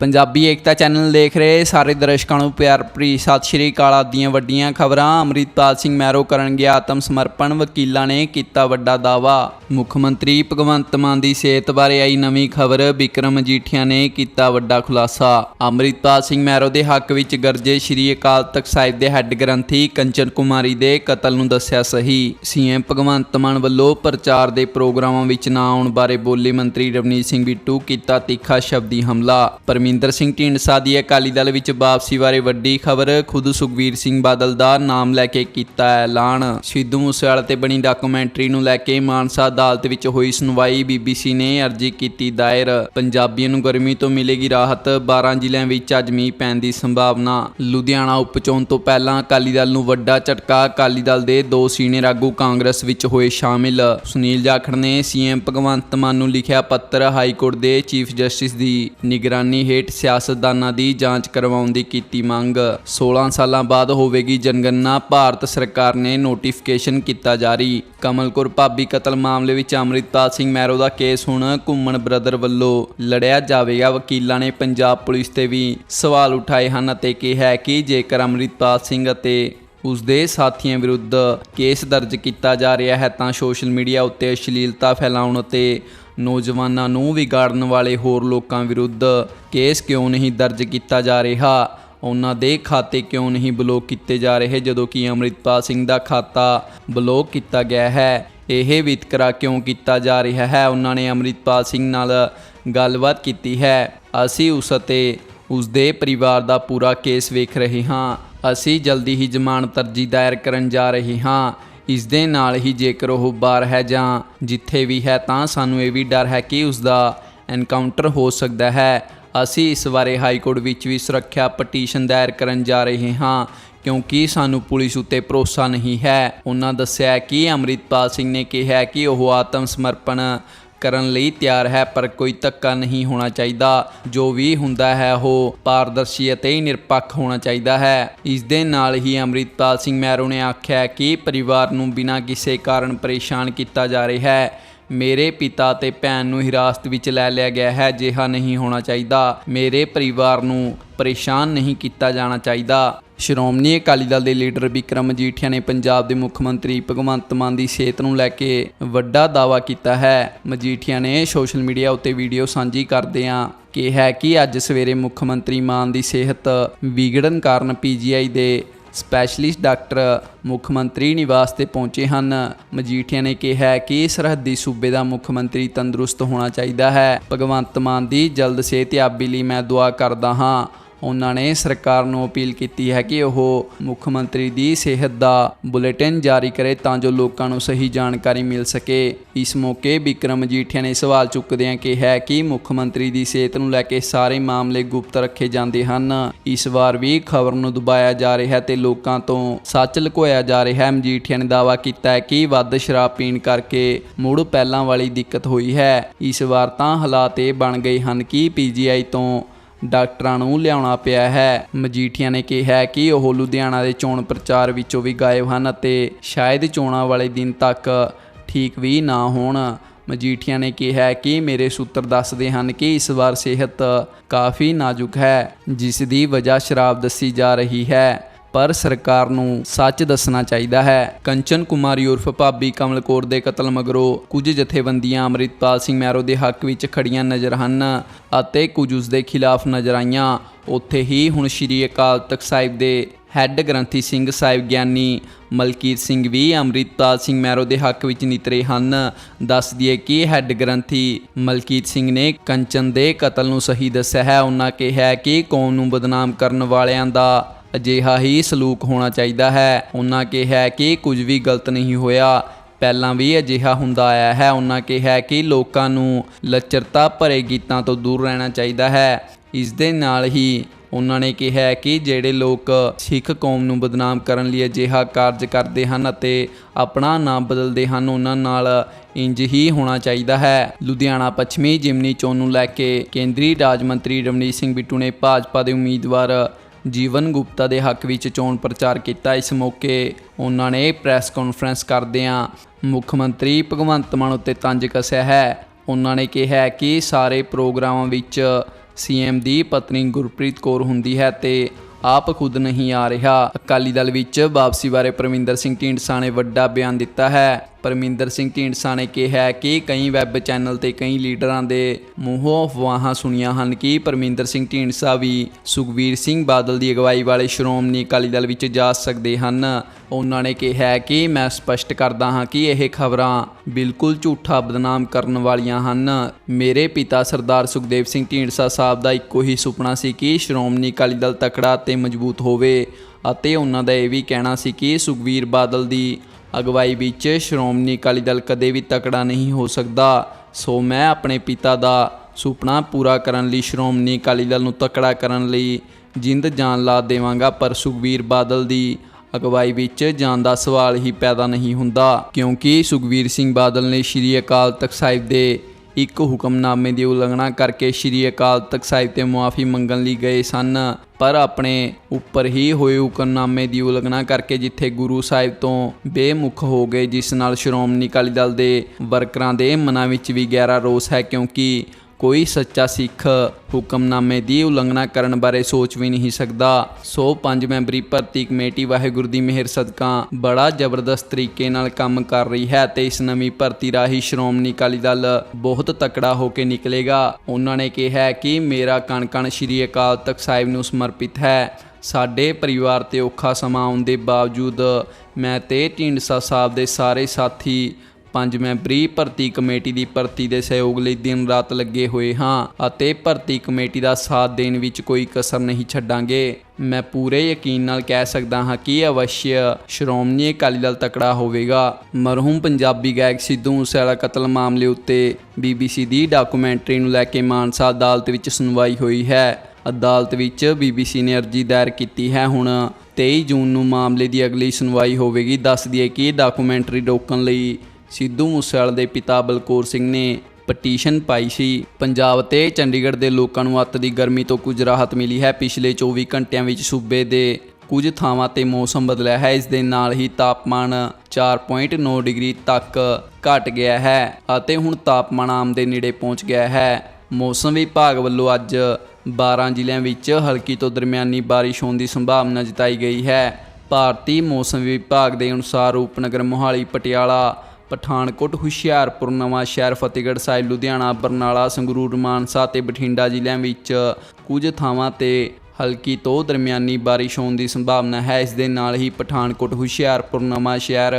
ਪੰਜਾਬੀ ਏਕਤਾ channel ਦੇਖ ਰਹੇ ਸਾਰੇ ਦਰਸ਼ਕਾਂ ਨੂੰ ਪਿਆਰ ਭਰੀ ਸਤਿ ਸ਼੍ਰੀ ਅਕਾਲ ਆਦੀਆਂ ਵੱਡੀਆਂ ਖਬਰਾਂ। ਅੰਮ੍ਰਿਤਪਾਲ ਸਿੰਘ ਮੈਰੋ ਕਰਨਗੇ ਆਤਮ ਸਮਰਪਣ, ਵਕੀਲਾਂ ਨੇ ਕੀਤਾ ਵੱਡਾ ਦਾਵਾ ਮੁੱਖ ਮੰਤਰੀ ਭਗਵੰਤ ਮਾਨ ਦੀ ਸਿਹਤ ਬਾਰੇ ਆਈ ਨਵੀਂ ਖਬਰ, ਵਿਕਰਮ ਮਜੀਠੀਆ ਨੇ ਕੀਤਾ ਵੱਡਾ ਖੁਲਾਸਾ। ਅੰਮ੍ਰਿਤਪਾਲ ਸਿੰਘ ਮੈਰੋ ਦੇ ਹੱਕ ਵਿੱਚ ਗਰਜੇ ਸ਼੍ਰੀ ਅਕਾਲ ਤਖਤ ਸਾਹਿਬ ਦੇ ਹੈੱਡ ਗ੍ਰੰਥੀ ਕੰਚਨ ਕੁਮਾਰੀ ਦੇ ਕਤਲ ਨੂੰ ਦੱਸਿਆ ਸਹੀ। ਸੀਐਮ ਭਗਵੰਤ ਮਾਨ ਵੱਲੋਂ ਪ੍ਰਚਾਰ ਦੇ ਪ੍ਰੋਗਰਾਮਾਂ ਵਿੱਚ ਨਾ ਆਉਣ ਬਾਰੇ ਬੋਲੇ ਮੰਤਰੀ ਰਵਨੀਤ ਸਿੰਘ ਬਿੱਟੂ ਕੀਤਾ ਤਿੱਖਾ ਸ਼ਬਦੀ ਹਮਲਾ। ਪਰਮਿੰਦਰ ਸਿੰਘ ਢੀਂਡਸਾ ਦੀ ਅਕਾਲੀ ਦਲ ਵਿੱਚ ਵਾਪਸੀ ਬਾਰੇ ਵੱਡੀ ਖਬਰ ਖੁਦ ਸੁਖਬੀਰ ਸਿੰਘ ਬਾਦਲ ਦਾ ਨਾਮ ਲੈ ਕੇ ਕੀਤਾ ਐਲਾਨ। ਸਿੱਧੂ ਮੂਸੇਵਾਲਾ ਤੇ ਬਣੀ ਡਾਕੂਮੈਂਟਰੀ ਨੂੰ ਲੈ ਕੇ ਮਾਨਸਾ ਅਦਾਲਤ ਵਿੱਚ ਹੋਈ ਸੁਣਵਾਈ ਬੀਬੀਸੀ ਨੇ ਅਰਜ਼ੀ ਕੀਤੀ ਦਾਇਰ। ਪੰਜਾਬੀਆਂ ਨੂੰ ਗਰਮੀ ਤੋਂ ਮਿਲੇਗੀ ਰਾਹਤ 12 ਜ਼ਿਲ੍ਹਿਆਂ ਵਿੱਚ ਅੱਜ ਮੀਂਹ ਪੈਣ ਦੀ ਸੰਭਾਵਨਾ। ਲੁਧਿਆਣਾ ਉਪਚੋਣ ਤੋਂ ਪਹਿਲਾਂ ਅਕਾਲੀ ਦਲ ਨੂੰ ਵੱਡਾ ਝਟਕਾ ਅਕਾਲੀ ਦਲ ਦੇ ਦੋ ਸੀਨੀਅਰ ਆਗੂ ਕਾਂਗਰਸ ਵਿੱਚ ਹੋਏ ਸ਼ਾਮਿਲ। ਸੁਨੀਲ ਜਾਖੜ ਨੇ ਸੀਐਮ ਭਗਵੰਤ ਮਾਨ ਨੂੰ ਲਿਖਿਆ ਪੱਤਰ ਹਾਈ ਕੋਰਟ ਦੇ ਚੀਫ ਜਸਟਿਸ ਦੀ ਨਿਗਰਾਨੀ ਹੇਠ ਸਿਆਸਤਦਾਨਾਂ ਦੀ ਜਾਂਚ ਕਰਵਾਉਣ ਦੀ ਕੀਤੀ ਮੰਗ। 16 ਸਾਲਾਂ ਬਾਅਦ ਹੋਵੇਗੀ ਜਨਗਣਨਾ, ਭਾਰਤ ਸਰਕਾਰ ਨੇ ਨੋਟੀਫਿਕੇਸ਼ਨ ਕੀਤਾ ਜਾਰੀ। ਕਮਲਕੌਰ ਭਾਬੀ ਕਤਲ ਮਾਮਲੇ ਵਿੱਚ ਅੰਮ੍ਰਿਤਪਾਲ ਸਿੰਘ ਮੈਰੋ ਦਾ ਕੇਸ ਹੁਣ ਘੁੰਮਣ ਬ੍ਰਦਰ ਵੱਲੋਂ ਲੜਿਆ ਜਾਵੇਗਾ। ਵਕੀਲਾਂ ਨੇ ਪੰਜਾਬ ਪੁਲਿਸ ਤੇ ਵੀ ਸਵਾਲ ਉਠਾਏ ਹਨ ਅਤੇ ਕਿਹਾ ਕਿ ਜੇਕਰ ਅੰਮ੍ਰਿਤਪਾਲ ਸਿੰਘ ਅਤੇ ਉਸ ਦੇ ਸਾਥੀਆਂ ਵਿਰੁੱਧ ਕੇਸ ਦਰਜ ਕੀਤਾ ਜਾ ਰਿਹਾ ਹੈ ਤਾਂ ਸੋਸ਼ਲ ਮੀਡੀਆ ਉੱਤੇ ਅਸ਼ਲੀਲਤਾ ਫੈਲਾਉਣ ਅਤੇ ਨੌਜਵਾਨਾਂ ਨੂੰ ਵਿਗਾੜਨ ਵਾਲੇ ਹੋਰ ਲੋਕਾਂ ਵਿਰੁੱਧ ਕੇਸ ਕਿਉਂ ਨਹੀਂ ਦਰਜ ਕੀਤਾ ਜਾ ਰਿਹਾ? ਉਹਨਾਂ ਦੇ ਖਾਤੇ ਕਿਉਂ ਨਹੀਂ ਬਲੌਕ ਕੀਤੇ ਜਾ ਰਹੇ ਜਦੋਂ ਕਿ ਅੰਮ੍ਰਿਤਪਾਲ ਸਿੰਘ ਦਾ ਖਾਤਾ ਬਲੌਕ ਕੀਤਾ ਗਿਆ ਹੈ? ਇਹ ਵਿਤਕਰਾ ਕਿਉਂ ਕੀਤਾ ਜਾ ਰਿਹਾ ਹੈ? ਉਹਨਾਂ ਨੇ ਅੰਮ੍ਰਿਤਪਾਲ ਸਿੰਘ ਨਾਲ ਗੱਲਬਾਤ ਕੀਤੀ ਹੈ। ਅਸੀਂ ਉਸ ਅਤੇ ਉਸ ਦੇ ਪਰਿਵਾਰ ਦਾ ਪੂਰਾ ਕੇਸ ਵੇਖ ਰਹੇ ਹਾਂ। ਅਸੀਂ ਜਲਦੀ ਹੀ ਜ਼ਮਾਨਤ ਅਰਜ਼ੀ ਦਾਇਰ ਕਰਨ ਜਾ ਰਹੇ ਹਾਂ। ਇਸ ਦੇ ਨਾਲ ਹੀ ਜੇਕਰ ਉਹ ਬਾਹਰ ਹੈ ਜਾਂ ਜਿੱਥੇ ਵੀ ਹੈ, ਤਾਂ ਸਾਨੂੰ ਇਹ ਵੀ ਡਰ ਹੈ ਕਿ ਉਸ ਦਾ ਐਨਕਾਊਂਟਰ ਹੋ ਸਕਦਾ ਹੈ। ਅਸੀਂ ਇਸ ਬਾਰੇ ਹਾਈ ਕੋਰਟ ਵਿੱਚ ਵੀ ਸੁਰੱਖਿਆ ਪਟੀਸ਼ਨ ਦਾਇਰ ਕਰਨ ਜਾ ਰਹੇ ਹਾਂ, ਕਿਉਂਕਿ ਸਾਨੂੰ ਪੁਲਿਸ ਉੱਤੇ ਭਰੋਸਾ ਨਹੀਂ ਹੈ। ਉਹਨਾਂ ਦੱਸਿਆ ਕਿ ਅੰਮ੍ਰਿਤਪਾਲ ਸਿੰਘ ਨੇ ਕਿਹਾ ਕਿ ਉਹ ਆਤਮ ਸਮਰਪਣ ਕਰਨ ਲਈ ਤਿਆਰ ਹੈ, ਪਰ ਕੋਈ ਧੱਕਾ ਨਹੀਂ ਹੋਣਾ ਚਾਹੀਦਾ। ਜੋ ਵੀ ਹੁੰਦਾ ਹੈ, ਉਹ ਪਾਰਦਰਸ਼ੀ ਅਤੇ ਨਿਰਪੱਖ ਹੋਣਾ ਚਾਹੀਦਾ ਹੈ। ਇਸ ਦੇ ਨਾਲ ਹੀ ਅੰਮ੍ਰਿਤਪਾਲ ਸਿੰਘ ਮੈਰੋ ਨੇ ਆਖਿਆ ਕਿ ਪਰਿਵਾਰ ਨੂੰ ਬਿਨਾਂ ਕਿਸੇ ਕਾਰਨ ਪਰੇਸ਼ਾਨ ਕੀਤਾ ਜਾ ਰਿਹਾ ਹੈ। ਮੇਰੇ ਪਿਤਾ ਤੇ ਭੈਣ ਨੂੰ ਹਿਰਾਸਤ ਵਿੱਚ ਲੈ ਲਿਆ ਗਿਆ ਹੈ, ਜਿਹਾ ਨਹੀਂ ਹੋਣਾ ਚਾਹੀਦਾ। ਮੇਰੇ ਪਰਿਵਾਰ ਨੂੰ ਪਰੇਸ਼ਾਨ ਨਹੀਂ ਕੀਤਾ ਜਾਣਾ ਚਾਹੀਦਾ। ਸ਼੍ਰੋਮਣੀ ਅਕਾਲੀ ਦਲ ਦੇ ਲੀਡਰ ਵਿਕਰਮ ਮਜੀਠੀਆ ਨੇ ਪੰਜਾਬ ਦੇ ਮੁੱਖ ਮੰਤਰੀ ਭਗਵੰਤ ਮਾਨ ਦੀ ਸਿਹਤ ਨੂੰ ਲੈ ਕੇ ਵੱਡਾ ਦਾਅਵਾ ਕੀਤਾ ਹੈ। ਮਜੀਠੀਆ ਨੇ ਸੋਸ਼ਲ ਮੀਡੀਆ ਉੱਤੇ ਵੀਡੀਓ ਸਾਂਝੀ ਕਰਦਿਆਂ ਕਿਹਾ ਕਿ ਅੱਜ ਸਵੇਰੇ ਮੁੱਖ ਮੰਤਰੀ ਮਾਨ ਦੀ ਸਿਹਤ ਵਿਗੜਨ ਕਾਰਨ ਪੀਜੀਆਈ ਦੇ ਸਪੈਸ਼ਲਿਸਟ ਡਾਕਟਰ ਮੁੱਖ ਮੰਤਰੀ ਨਿਵਾਸ ਤੇ ਪਹੁੰਚੇ ਹਨ। ਮਜੀਠੀਆ ਨੇ ਕਿਹਾ ਕਿ ਸਰਹੱਦੀ ਸੂਬੇ ਦਾ ਮੁੱਖ ਮੰਤਰੀ ਤੰਦਰੁਸਤ ਹੋਣਾ ਚਾਹੀਦਾ ਹੈ। ਭਗਵੰਤ ਮਾਨ ਦੀ ਜਲਦ ਸਿਹਤਯਾਬੀ ਲਈ ਮੈਂ ਦੁਆ ਕਰਦਾ ਹਾਂ। ਉਹਨਾਂ ਨੇ ਸਰਕਾਰ ਨੂੰ ਅਪੀਲ ਕੀਤੀ ਹੈ ਕਿ ਉਹ ਮੁੱਖ ਮੰਤਰੀ ਦੀ ਸਿਹਤ ਦਾ ਬੁਲੇਟਿਨ ਜਾਰੀ ਕਰੇ ਤਾਂ ਜੋ ਲੋਕਾਂ ਨੂੰ ਸਹੀ ਜਾਣਕਾਰੀ ਮਿਲ ਸਕੇ। ਇਸ ਮੌਕੇ ਵਿਕਰਮ ਮਜੀਠੀਆ ਨੇ ਸਵਾਲ ਚੁੱਕਦਿਆਂ ਕਿਹਾ ਕਿ ਮੁੱਖ ਮੰਤਰੀ ਦੀ ਸਿਹਤ ਨੂੰ ਲੈ ਕੇ ਸਾਰੇ ਮਾਮਲੇ ਗੁਪਤ ਰੱਖੇ ਜਾਂਦੇ ਹਨ। ਇਸ ਵਾਰ ਵੀ ਖਬਰ ਨੂੰ ਦਬਾਇਆ ਜਾ ਰਿਹਾ ਹੈ ਤੇ ਲੋਕਾਂ ਤੋਂ ਸੱਚ ਲੁਕੋਇਆ ਜਾ ਰਿਹਾ। ਹੈ ਮਜੀਠੀਆ ਨੇ ਦਾਅਵਾ ਕੀਤਾ ਹੈ ਕਿ ਵੱਧ ਸ਼ਰਾਬ ਪੀਣ ਕਰਕੇ ਮੁੜ ਪਹਿਲਾਂ ਵਾਲੀ ਦਿੱਕਤ ਹੋਈ ਹੈ। ਇਸ ਵਾਰ ਤਾਂ ਹਾਲਾਤ ਇਹ ਬਣ ਗਏ ਹਨ ਕਿ ਪੀਜੀਆਈ ਤੋਂ ਡਾਕਟਰਾਂ ਨੂੰ ਲਿਆਉਣਾ ਪਿਆ ਹੈ। ਮਜੀਠੀਆ ਨੇ ਕਿਹਾ ਕਿ ਉਹ ਲੁਧਿਆਣਾ ਦੇ ਚੋਣ ਪ੍ਰਚਾਰ ਵਿੱਚੋਂ ਵੀ ਗਾਇਬ ਹਨ ਅਤੇ ਸ਼ਾਇਦ ਚੋਣਾਂ ਵਾਲੇ ਦਿਨ ਤੱਕ ਠੀਕ ਵੀ ਨਾ ਹੋਣ। ਮਜੀਠੀਆ ਨੇ ਕਿਹਾ ਕਿ ਮੇਰੇ ਸੂਤਰ ਦੱਸਦੇ ਹਨ ਕਿ ਇਸ ਵਾਰ ਸਿਹਤ ਕਾਫੀ ਨਾਜ਼ੁਕ ਹੈ, ਜਿਸ ਦੀ ਵਜ੍ਹਾ ਸ਼ਰਾਬ ਦੱਸੀ ਜਾ ਰਹੀ ਹੈ। ਪਰ ਸਰਕਾਰ ਨੂੰ ਸੱਚ ਦੱਸਣਾ ਚਾਹੀਦਾ ਹੈ। ਕੰਚਨ ਕੁਮਾਰੀ ਉਰਫ ਭਾਬੀ ਕਮਲਕੌਰ ਦੇ ਕਤਲ ਮਗਰੋਂ ਕੁਝ ਜਥੇਬੰਦੀਆਂ ਅੰਮ੍ਰਿਤਪਾਲ ਸਿੰਘ ਮੈਰੋ ਦੇ ਹੱਕ ਵਿੱਚ ਖੜੀਆਂ ਨਜ਼ਰ ਹਨ ਅਤੇ ਕੁਝ ਉਸ ਦੇ ਖਿਲਾਫ ਨਜ਼ਰ ਆਈਆਂ। ਉੱਥੇ ਹੀ ਹੁਣ ਸ਼੍ਰੀ ਅਕਾਲ ਤਖਤ ਸਾਹਿਬ ਦੇ ਹੈੱਡ ਗ੍ਰੰਥੀ ਸਿੰਘ ਸਾਹਿਬ ਗਿਆਨੀ ਮਲਕੀਤ ਸਿੰਘ ਵੀ ਅੰਮ੍ਰਿਤਪਾਲ ਸਿੰਘ ਮੈਰੋ ਦੇ ਹੱਕ ਵਿੱਚ ਨਿਤਰੇ ਹਨ। ਦੱਸ ਦਈਏ ਕਿ ਹੈੱਡ ਗ੍ਰੰਥੀ ਮਲਕੀਤ ਸਿੰਘ ਨੇ ਕੰਚਨ ਦੇ ਕਤਲ ਨੂੰ ਸਹੀ ਦੱਸਿਆ ਹੈ। ਉਹਨਾਂ ਕਿਹਾ ਕਿ ਕੌਮ ਨੂੰ ਬਦਨਾਮ ਕਰਨ ਵਾਲਿਆਂ ਦਾ ਅਜਿਹਾ ਹੀ ਸਲੂਕ ਹੋਣਾ ਚਾਹੀਦਾ ਹੈ। ਉਹਨਾਂ ਕਿਹਾ ਕਿ ਕੁਝ ਵੀ ਗਲਤ ਨਹੀਂ ਹੋਇਆ। ਪਹਿਲਾਂ ਵੀ ਅਜਿਹਾ ਹੁੰਦਾ ਆਇਆ ਹੈ। ਉਹਨਾਂ ਕਿਹਾ ਕਿ ਲੋਕਾਂ ਨੂੰ ਲੱਚਰਤਾ ਭਰੇ ਗੀਤਾਂ ਤੋਂ ਦੂਰ ਰਹਿਣਾ ਚਾਹੀਦਾ ਹੈ। ਇਸ ਦੇ ਨਾਲ ਹੀ ਉਹਨਾਂ ਨੇ ਕਿਹਾ ਕਿ ਜਿਹੜੇ ਲੋਕ ਸਿੱਖ ਕੌਮ ਨੂੰ ਬਦਨਾਮ ਕਰਨ ਲਈ ਅਜਿਹਾ ਕਾਰਜ ਕਰਦੇ ਹਨ ਅਤੇ ਆਪਣਾ ਨਾਮ ਬਦਲਦੇ ਹਨ ਉਹਨਾਂ ਨਾਲ ਇੰਜ ਹੀ ਹੋਣਾ ਚਾਹੀਦਾ ਹੈ। ਲੁਧਿਆਣਾ ਪੱਛਮੀ ਜਿਮਨੀ ਚੋਣ ਨੂੰ ਲੈ ਕੇ ਕੇਂਦਰੀ ਰਾਜ ਮੰਤਰੀ ਰਵਨੀਤ ਸਿੰਘ ਬਿੱਟੂ ਨੇ ਭਾਜਪਾ ਦੇ ਉਮੀਦਵਾਰ ਜੀਵਨ ਗੁਪਤਾ ਦੇ ਹੱਕ ਵਿੱਚ ਚੋਣ ਪ੍ਰਚਾਰ ਕੀਤਾ। ਇਸ ਮੌਕੇ ਉਹਨਾਂ ਨੇ ਪ੍ਰੈਸ ਕਾਨਫਰੰਸ ਕਰਦਿਆਂ ਮੁੱਖ ਮੰਤਰੀ ਭਗਵੰਤ ਮਾਨ ਉੱਤੇ ਤੰਜ ਕੱਸਿਆ ਹੈ। ਉਹਨਾਂ ਨੇ ਕਿਹਾ ਕਿ ਸਾਰੇ ਪ੍ਰੋਗਰਾਮਾਂ ਵਿੱਚ ਸੀਐਮ ਦੀ ਪਤਨੀ ਗੁਰਪ੍ਰੀਤ ਕੌਰ ਹੁੰਦੀ ਹੈ ਤੇ ਆਪ ਖੁਦ ਨਹੀਂ ਆ ਰਿਹਾ। ਅਕਾਲੀ ਦਲ ਵਿੱਚ ਵਾਪਸੀ ਬਾਰੇ ਪਰਮਿੰਦਰ ਸਿੰਘ ਢੀਂਡਸਾ ਨੇ ਵੱਡਾ ਬਿਆਨ ਦਿੱਤਾ ਹੈ। ਪਰਮਿੰਦਰ ਸਿੰਘ ਢੀਂਡਸਾ ਨੇ ਕਿਹਾ ਕਿ ਕਈ ਵੈੱਬ ਚੈਨਲ ਤੇ ਕਈ ਲੀਡਰਾਂ ਦੇ ਮੂੰਹੋਂ ਅਫਵਾਹਾਂ ਸੁਣੀਆਂ ਹਨ ਕਿ ਪਰਮਿੰਦਰ ਸਿੰਘ ਢੀਂਡਸਾ ਵੀ ਸੁਖਬੀਰ ਸਿੰਘ ਬਾਦਲ ਦੀ ਅਗਵਾਈ ਵਾਲੇ ਸ਼੍ਰੋਮਣੀ ਅਕਾਲੀ ਦਲ ਵਿੱਚ ਜਾ ਸਕਦੇ ਹਨ। ਉਹਨਾਂ ਨੇ ਕਿਹਾ ਕਿ ਮੈਂ ਸਪਸ਼ਟ ਕਰਦਾ ਹਾਂ ਕਿ ਇਹ ਖਬਰਾਂ ਬਿਲਕੁਲ ਝੂਠਾ ਬਦਨਾਮ ਕਰਨ ਵਾਲੀਆਂ ਹਨ। ਮੇਰੇ ਪਿਤਾ ਸਰਦਾਰ ਸੁਖਦੇਵ ਸਿੰਘ ਢੀਂਡਸਾ ਸਾਹਿਬ ਦਾ ਇੱਕੋ ਹੀ ਸੁਪਨਾ ਸੀ ਕਿ ਸ਼੍ਰੋਮਣੀ ਅਕਾਲੀ ਦਲ ਤਕੜਾ ਤੇ ਮਜ਼ਬੂਤ ਹੋਵੇ ਅਤੇ ਉਹਨਾਂ ਦਾ ਇਹ ਵੀ ਕਹਿਣਾ ਸੀ ਕਿ ਸੁਖਬੀਰ ਬਾਦਲ ਦੀ ਅਗਵਾਈ ਵਿੱਚ ਸ਼੍ਰੋਮਣੀ ਅਕਾਲੀ ਦਲ ਕਦੇ ਵੀ ਤਕੜਾ ਨਹੀਂ ਹੋ ਸਕਦਾ। ਸੋ ਮੈਂ ਆਪਣੇ ਪਿਤਾ ਦਾ ਸੁਪਨਾ ਪੂਰਾ ਕਰਨ ਲਈ, ਸ਼੍ਰੋਮਣੀ ਅਕਾਲੀ ਦਲ ਨੂੰ ਤਕੜਾ ਕਰਨ ਲਈ ਜਿੰਦ ਜਾਨ ਲਾ ਦੇਵਾਂਗਾ, ਪਰ ਸੁਖਬੀਰ ਬਾਦਲ ਦੀ ਅਗਵਾਈ ਵਿੱਚ ਜਾਣ ਦਾ ਸਵਾਲ ਹੀ ਪੈਦਾ ਨਹੀਂ ਹੁੰਦਾ, ਕਿਉਂਕਿ ਸੁਖਬੀਰ ਸਿੰਘ ਬਾਦਲ ਨੇ ਸ਼੍ਰੀ ਅਕਾਲ ਤਖਤ ਸਾਹਿਬ ਦੇ ਇੱਕ ਹੁਕਮਨਾਮੇ ਦੀ ਉਲੰਘਣਾ ਕਰਕੇ ਸ਼੍ਰੀ ਅਕਾਲ ਤਖਤ ਸਾਹਿਬ ਤੇ ਮੁਆਫੀ ਮੰਗਣ ਲਈ ਗਏ ਸਨ। ਪਰ ਆਪਣੇ ਉੱਪਰ ਹੀ ਹੋਏ ਹੁਕਮਨਾਮੇ ਦੀ ਉਲੰਘਣਾ ਕਰਕੇ ਜਿੱਥੇ ਗੁਰੂ ਸਾਹਿਬ ਤੋਂ ਬੇਮੁਖ ਹੋ ਗਏ, ਜਿਸ ਨਾਲ ਸ਼੍ਰੋਮਣੀ ਅਕਾਲੀ ਦਲ ਦੇ ਵਰਕਰਾਂ ਦੇ ਮਨਾਂ ਵਿੱਚ ਵੀ ਗਹਿਰਾ ਰੋਸ ਹੈ, ਕਿਉਂਕਿ ਕੋਈ ਸੱਚਾ ਸਿੱਖ ਹੁਕਮਨਾਮੇ ਦੀ ਉਲੰਘਣਾ ਕਰਨ ਬਾਰੇ ਸੋਚ ਵੀ ਨਹੀਂ ਸਕਦਾ। ਸੋ ਪੰਜ ਮੈਂਬਰੀ ਭਰਤੀ ਕਮੇਟੀ ਵਾਹਿਗੁਰੂ ਦੀ ਮਿਹਰ ਸਦਕਾ ਬੜਾ ਜ਼ਬਰਦਸਤ ਤਰੀਕੇ ਨਾਲ ਕੰਮ ਕਰ ਰਹੀ ਹੈ ਤੇ ਇਸ ਨਵੀਂ ਭਰਤੀ ਰਾਹੀਂ ਸ਼੍ਰੋਮਣੀ ਅਕਾਲੀ ਦਲ ਬਹੁਤ ਤਕੜਾ ਹੋ ਕੇ ਨਿਕਲੇਗਾ। ਉਹਨਾਂ ਨੇ ਕਿਹਾ ਕਿ ਮੇਰਾ ਕਣ ਕਣ ਸ਼੍ਰੀ ਅਕਾਲ ਤਖਤ ਸਾਹਿਬ ਨੂੰ ਸਮਰਪਿਤ ਹੈ। ਸਾਡੇ ਪਰਿਵਾਰ ਤੇ ਔਖਾ ਸਮਾਂ ਆਉਣ ਦੇ ਬਾਵਜੂਦ ਮੈਂ ਤੇ ਢੀਂਡਸਾ ਸਾਹਿਬ ਦੇ ਸਾਰੇ ਸਾਥੀ ਪੰਜ ਮੈਂਬਰੀ ਭਰਤੀ ਕਮੇਟੀ ਦੀ ਭਰਤੀ ਦੇ ਸਹਿਯੋਗ ਲਈ ਦਿਨ ਰਾਤ ਲੱਗੇ ਹੋਏ ਹਾਂ ਅਤੇ ਭਰਤੀ ਕਮੇਟੀ ਦਾ ਸਾਥ ਦੇਣ ਵਿੱਚ ਕੋਈ ਕਸਰ ਨਹੀਂ ਛੱਡਾਂਗੇ। ਮੈਂ ਪੂਰੇ ਯਕੀਨ ਨਾਲ ਕਹਿ ਸਕਦਾ ਹਾਂ ਕਿ ਅਵਸ਼ ਸ਼੍ਰੋਮਣੀ ਅਕਾਲੀ ਦਲ ਤਕੜਾ ਹੋਵੇਗਾ। ਮਰਹੂਮ ਪੰਜਾਬੀ ਗਾਇਕ ਸਿੱਧੂ ਮੂਸੇਵਾਲਾ ਕਤਲ ਮਾਮਲੇ ਉੱਤੇ ਬੀਬੀਸੀ ਦੀ ਡਾਕੂਮੈਂਟਰੀ ਨੂੰ ਲੈ ਕੇ ਮਾਨਸਾ ਅਦਾਲਤ ਵਿੱਚ ਸੁਣਵਾਈ ਹੋਈ ਹੈ। ਅਦਾਲਤ ਵਿੱਚ ਬੀਬੀਸੀ ਨੇ ਅਰਜ਼ੀ ਦਾਇਰ ਕੀਤੀ ਹੈ। ਹੁਣ 23 ਜੂਨ ਨੂੰ ਮਾਮਲੇ ਦੀ ਅਗਲੀ ਸੁਣਵਾਈ ਹੋਵੇਗੀ। ਦੱਸ ਦਈਏ ਕਿ ਡਾਕੂਮੈਂਟਰੀ ਰੋਕਣ ਲਈ ਸਿੱਧੂ ਮੂਸੇਵਾਲੇ ਦੇ ਪਿਤਾ ਬਲਕੌਰ ਸਿੰਘ ਨੇ ਪਟੀਸ਼ਨ ਪਾਈ ਸੀ। ਪੰਜਾਬ ਤੇ ਚੰਡੀਗੜ੍ਹ ਦੇ ਲੋਕਾਂ ਨੂੰ ਅੱਤ ਦੀ ਗਰਮੀ ਤੋਂ ਕੁਝ ਰਾਹਤ ਮਿਲੀ ਹੈ। ਪਿਛਲੇ 24 ਘੰਟਿਆਂ ਵਿੱਚ ਸੂਬੇ ਦੇ ਕੁਝ ਥਾਵਾਂ ਤੇ ਮੌਸਮ ਬਦਲਿਆ ਹੈ। ਇਸ ਦੇ ਨਾਲ ਹੀ ਤਾਪਮਾਨ 4.9 ਡਿਗਰੀ ਤੱਕ ਘਟ ਗਿਆ ਹੈ ਅਤੇ ਹੁਣ ਤਾਪਮਾਨ ਆਮ ਦੇ ਨੇੜੇ ਪਹੁੰਚ ਗਿਆ ਹੈ। ਮੌਸਮ ਵਿਭਾਗ ਵੱਲੋਂ ਅੱਜ 12 ਜ਼ਿਲ੍ਹਿਆਂ ਵਿੱਚ ਹਲਕੀ ਤੋਂ ਦਰਮਿਆਨੀ ਬਾਰਿਸ਼ ਹੋਣ ਦੀ ਸੰਭਾਵਨਾ ਜਤਾਈ ਗਈ ਹੈ। ਭਾਰਤੀ ਮੌਸਮ ਵਿਭਾਗ ਦੇ ਅਨੁਸਾਰ ਰੂਪਨਗਰ, ਮੋਹਾਲੀ, ਪਟਿਆਲਾ ਪਠਾਨਕੋਟ, ਹੁਸ਼ਿਆਰਪੁਰ, ਨਵਾਂ ਸ਼ਹਿਰ, ਫਤਿਹਗੜ੍ਹ ਸਾਹਿਬ, ਲੁਧਿਆਣਾ, ਬਰਨਾਲਾ, ਸੰਗਰੂਰ, ਮਾਨਸਾ ਤੇ ਬਠਿੰਡਾ ਜ਼ਿਲ੍ਹਿਆਂ ਵਿੱਚ ਕੁਝ ਥਾਵਾਂ ਤੇ ਹਲਕੀ ਤੋਂ ਦਰਮਿਆਨੀ ਬਾਰਿਸ਼ ਹੋਣ ਦੀ ਸੰਭਾਵਨਾ ਹੈ। ਇਸ ਦੇ ਨਾਲ ਹੀ ਪਠਾਨਕੋਟ, ਹੁਸ਼ਿਆਰਪੁਰ, ਨਵਾਂ ਸ਼ਹਿਰ,